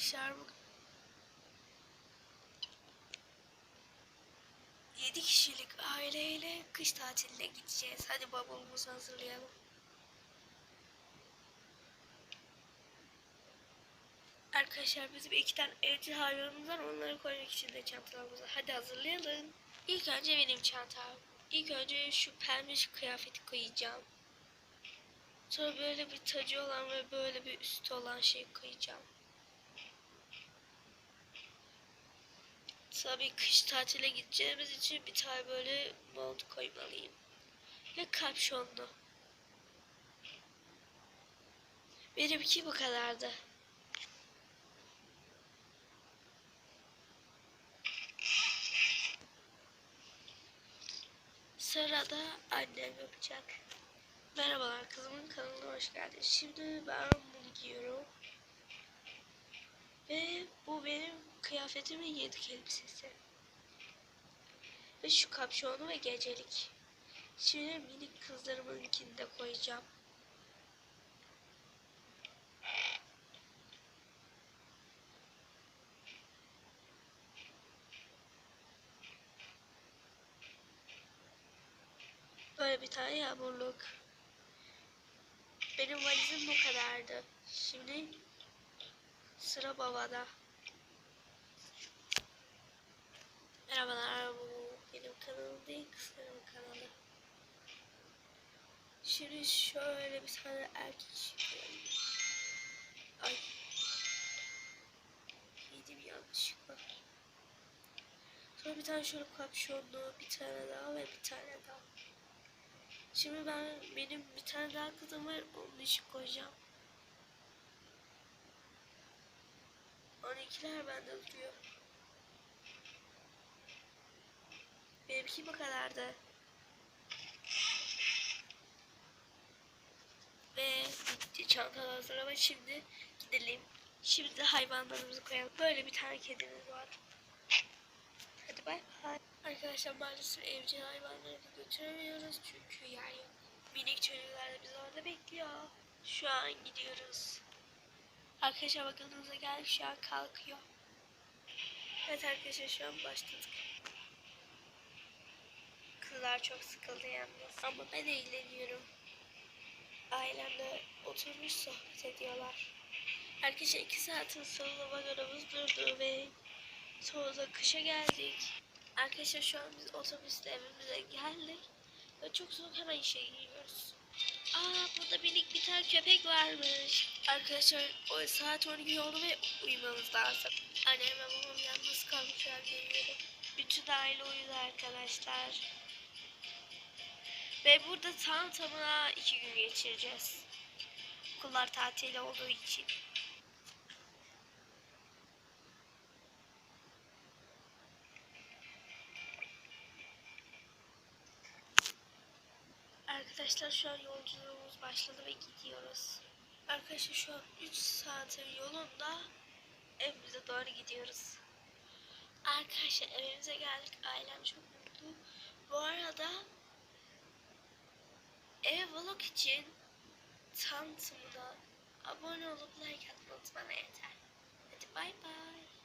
arkadaşlar bu 7 kişilik aileyle kış tatiline gideceğiz. Hadi bavulumuzu hazırlayalım. Arkadaşlar bizim iki tane evcil hayvanımız var. Onları koymak için de çantalarımızı. Hadi hazırlayalım. İlk önce benim çantam. İlk önce şu pembe kıyafeti koyacağım. Sonra böyle bir tacı olan ve böyle bir üstü olan şey koyacağım. Tabii kış tatile gideceğimiz için bir tane böyle mont koymalıyım. Ve kapşonlu. Benimki bu kadardı. Sırada annem yapacak. Merhabalar kızımın kanalına hoş geldin. Şimdi ben bunu giyiyorum. Ve bu benim kıyafetimin yedek elbisesi. Ve şu kapşonu ve gecelik. Şimdi minik kızlarımınkini de koyacağım. Böyle bir tane yağmurluk. Benim valizim bu kadardı. Şimdi sıra babada. Merhabalar bu benim kanalım değil kızlarımın kanalı. Şimdi şöyle bir tane erkek. Ay. Yedim yanlışlıkla. Sonra bir tane şöyle kapşonlu, bir tane daha ve bir tane daha. Şimdi ben benim bir tane daha kızım var onun için koyacağım. 12'ler bende duruyor. Benimki bu kadardı. Ve bitti çantalar hazırlama şimdi gidelim. Şimdi de hayvanlarımızı koyalım. Böyle bir tane kedimiz var. Hadi bay bay. Arkadaşlar maalesef evcil hayvanları götüremiyoruz çünkü yok. Minik çocuklar da bizi orada bekliyor. Şu an gidiyoruz. Arkadaşlar bakın hızla geldik şu an kalkıyor. Evet arkadaşlar şu an başladık. Kızlar çok sıkıldı yalnız ama ben eğleniyorum. Ailemle oturmuş sohbet ediyorlar. Arkadaşlar iki saatin sonunda vagonumuz durdu ve sonra kışa geldik. Arkadaşlar şu an biz otobüsle evimize geldik. Ve çok soğuk hemen işe gidiyoruz. Aa burada minik bir tane köpek varmış. Arkadaşlar o saat 12 oldu ve uyumamız lazım. Annem ve babam yalnız kalmışlar bilmiyorum. Bütün aile uyudu arkadaşlar. Ve burada tam tamına iki gün geçireceğiz. Okullar tatil olduğu için. Arkadaşlar şu an yolculuğumuz başladı ve gidiyoruz. Arkadaşlar şu an 3 saatin yolunda evimize doğru gidiyoruz. Arkadaşlar evimize geldik. Ailem çok mutlu. Bu arada ev vlog için tanıtımına abone olup like atmanız bana yeter. Hadi bay bay.